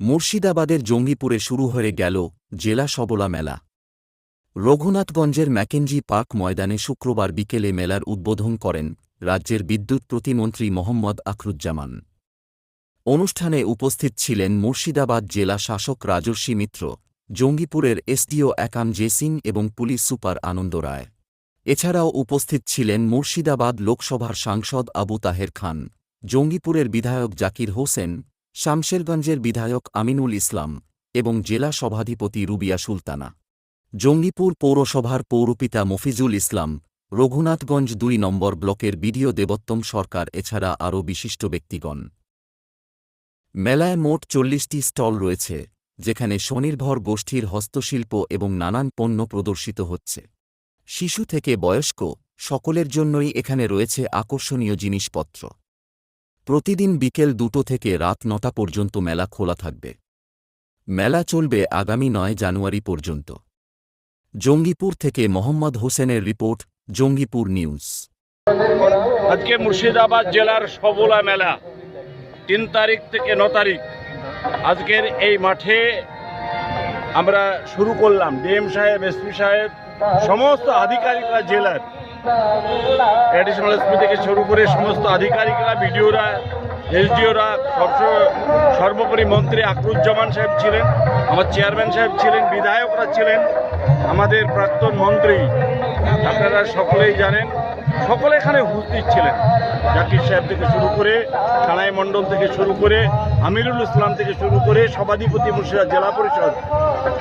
মুর্শিদাবাদের জঙ্গিপুরে শুরু হয়ে গেল জেলা সবলা মেলা। রঘুনাথগঞ্জের ম্যাকেঞ্জি পার্ক ময়দানে শুক্রবার বিকেলে মেলার উদ্বোধন করেন রাজ্যের বিদ্যুৎ প্রতিমন্ত্রী মোহাম্মদ আখরুজ্জামান। অনুষ্ঠানে উপস্থিত ছিলেন মুর্শিদাবাদ জেলা শাসক রাজর্ষি মিত্র, জঙ্গিপুরের এসডিও একাম জে সিং এবং পুলিশ সুপার আনন্দ রায়। এছাড়াও উপস্থিত ছিলেন মুর্শিদাবাদ লোকসভার সাংসদ আবু তাহের খান, জঙ্গিপুরের বিধায়ক জাকির হোসেন শামশেরগঞ্জের বিধায়ক আমিনুল ইসলাম এবং জেলা সভাধিপতি রুবিয়া সুলতানা। জঙ্গিপুর পৌরসভার পৌরপিতা মফিজুল ইসলাম, রঘুনাথগঞ্জ দুই নম্বর ব্লকের বিডিও দেবোত্তম সরকার এছাড়া আরও বিশিষ্ট ব্যক্তিগণ। মেলায় মোট চল্লিশটি স্টল রয়েছে, যেখানে স্বনির্ভর গোষ্ঠীর হস্তশিল্প এবং নানান পণ্য প্রদর্শিত হচ্ছে। শিশু থেকে বয়স্ক সকলের জন্যই এখানে রয়েছে আকর্ষণীয় জিনিসপত্র। প্রতিদিন বিকেল দুটো থেকে রাত নটা পর্যন্ত মেলা খোলা থাকবে। মেলা চলবে আগামী নয় জানুয়ারি পর্যন্ত। জঙ্গিপুর থেকে মোহাম্মদ হোসেনের রিপোর্ট, জঙ্গিপুর নিউজ। আজকে মুর্শিদাবাদ জেলার সবলা মেলা, তিন তারিখ থেকে ন তারিখ। আজকের এই মাঠে আমরা শুরু করলাম। ডিএম সাহেব এসপি সাহেব, সমস্ত আধিকারিকরা জেলার অ্যাডিশনাল এসপি থেকে শুরু করে সমস্ত আধিকারিকরা, বিডিওরা এসডিওরা সর্বোপরি মন্ত্রী আকরুজ্জামান সাহেব ছিলেন, আমার চেয়ারম্যান সাহেব ছিলেন, বিধায়করা ছিলেন, আমাদের প্রাক্তন মন্ত্রী, আপনারা সকলেই জানেন, সকলে এখানে উপস্থিত ছিলেন। জাকির সাহেব থেকে শুরু করে কানাই মণ্ডল থেকে শুরু করে, আমিরুল ইসলাম থেকে শুরু করে, সভাধিপতি মুর্শিদাবাদ জেলা পরিষদ,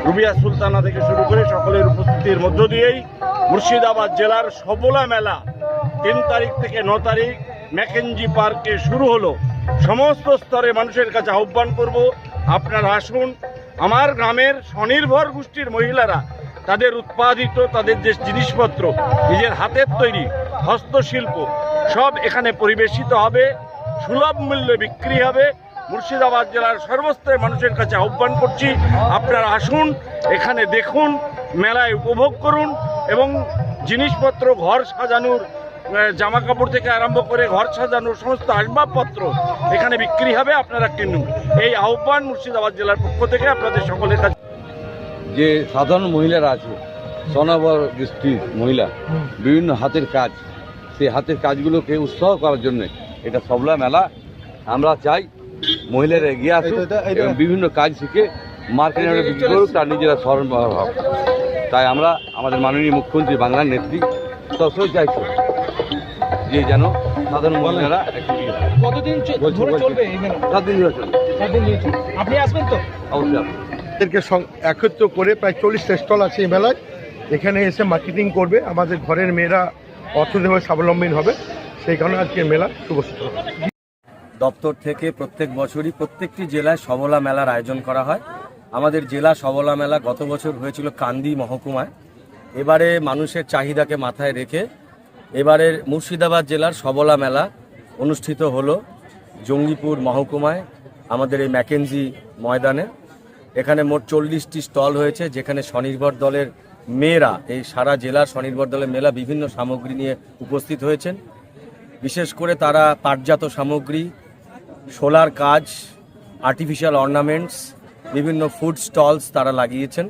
রুবিয়া সুলতানা থেকে শুরু করে সকলের উপস্থিতির মধ্য দিয়েই মুর্শিদাবাদ জেলার সবলা মেলা তিন তারিখ থেকে ন তারিখ ম্যাকেঞ্জি পার্কে শুরু হলো। সমস্ত স্তরে মানুষের কাছে আহ্বান করব, আপনারা আসুন। আমার গ্রামের স্বনির্ভর গোষ্ঠীর মহিলারা তাদের উৎপাদিত, তাদের যে জিনিসপত্র, নিজের হাতের তৈরি হস্তশিল্প, সব এখানে পরিবেশিত হবে, সুলভ মূল্যে বিক্রি হবে। মুর্শিদাবাদ জেলার সর্বস্তরে মানুষের কাছে আহ্বান করছি, আপনারা আসুন, এখানে দেখুন, মেলায় উপভোগ করুন। এবং জিনিসপত্র ঘর সাজানোর জামা কাপড় থেকে আরম্ভ করে ঘর সাজানোর সমস্ত আসবাবপত্র এখানে বিক্রি হবে আপনারা কিনুন। এই আহ্বান মুর্শিদাবাদ জেলার পক্ষ থেকে আপনাদের সকলের কাছে। যে সাধারণ মহিলারা আছে স্বনির্ভর গোষ্ঠীর মহিলা বিভিন্ন হাতের কাজ সেই হাতের কাজগুলোকে উৎসাহ করার জন্য এটা সবলা মেলা আমরা চাই মহিলারা এগিয়ে আসুক এবং বিভিন্ন কাজ শিখে মার্কেটে বিক্রি করুক তার নিজেরা স্বনির্ভর হোক। তাই আমরা আমাদের মাননীয় মুখ্যমন্ত্রী বাংলার নেত্রী সবসময় চাইছি যে যেন সাধারণ মহিলারা একটু কতদিন ধরে চলবে সাত দিন ধরে চলবে। সাত দিন ধরে চলবে। আপনি আসবেন তো? অবশ্যই এদেরকে একত্র করে প্রায় চল্লিশটা স্টল আছে এই মেলায়। এখানে এসে মার্কেটিং করবে। আমাদের ঘরের মেয়েরা অর্থনৈতিকভাবে স্বাবলম্বী হবে। সেই কারণে আজকে মেলা শুভ সূচনা দপ্তর থেকে প্রত্যেক বছরই প্রত্যেকটি জেলায় সবলা মেলার আয়োজন করা হয়। আমাদের জেলা সবলা মেলা গত বছর হয়েছিল কান্দি মহকুমায়। এবারে মানুষের চাহিদাকে মাথায় রেখে এবারের মুর্শিদাবাদ জেলার সবলা মেলা অনুষ্ঠিত হলো জঙ্গিপুর মহকুমায় আমাদের এই ম্যাকেনজি ময়দানে। এখানে মোট চল্লিশটি স্টল হয়েছে, যেখানে স্বনির্ভর দলের মেয়েরা, এই সারা জেলার স্বনির্ভর দলের মেলা বিভিন্ন সামগ্রী নিয়ে উপস্থিত হয়েছেন। বিশেষ করে তারা পাটজাত সামগ্রী, সোলার কাজ আর্টিফিশিয়াল অর্নামেন্টস বিভিন্ন ফুড স্টলস তারা লাগিয়েছেন।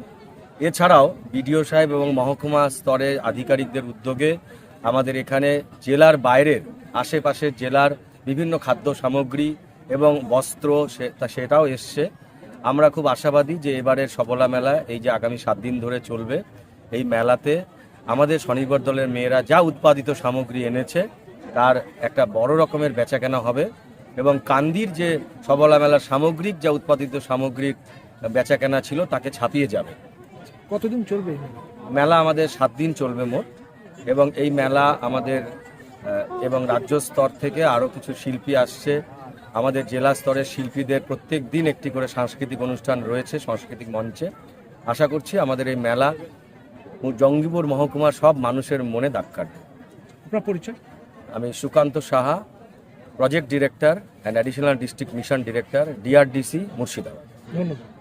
এছাড়াও বিডিও সাহেব এবং মহকুমা স্তরে আধিকারিকদের উদ্যোগে আমাদের এখানে জেলার বাইরের আশেপাশের জেলার বিভিন্ন খাদ্য সামগ্রী এবং বস্ত্র সেটাও এসছে। আমরা খুব আশাবাদী যে এবারের সবলা মেলা এই যে আগামী সাত দিন ধরে চলবে, এই মেলাতে আমাদের স্বনির্ভর দলের মেয়েরা যা উৎপাদিত সামগ্রী এনেছে, তার একটা বড় রকমের বেচাকেনা হবে। এবং কান্দির যে সবলা মেলার সামগ্রিক যা উৎপাদিত সামগ্রিক বেচাকেনা ছিল তাকে ছাপিয়ে যাবে। কতদিন চলবে মেলা? আমাদের সাত দিন চলবে মোট এবং এই মেলা আমাদের এবং রাজ্য স্তর থেকে আরও কিছু শিল্পী আসছে। আমাদের জেলা স্তরের শিল্পীদের প্রত্যেক দিন একটি করে সাংস্কৃতিক অনুষ্ঠান রয়েছে সাংস্কৃতিক মঞ্চে। আশা করছি আমাদের এই মেলা জঙ্গিপুর মহকুমার সব মানুষের মনে দাগ কাটবে। আপনার পরিচয়? আমি Sukanta Saha project director and additional district mission director DRDC Murshidabad ধন্যবাদ।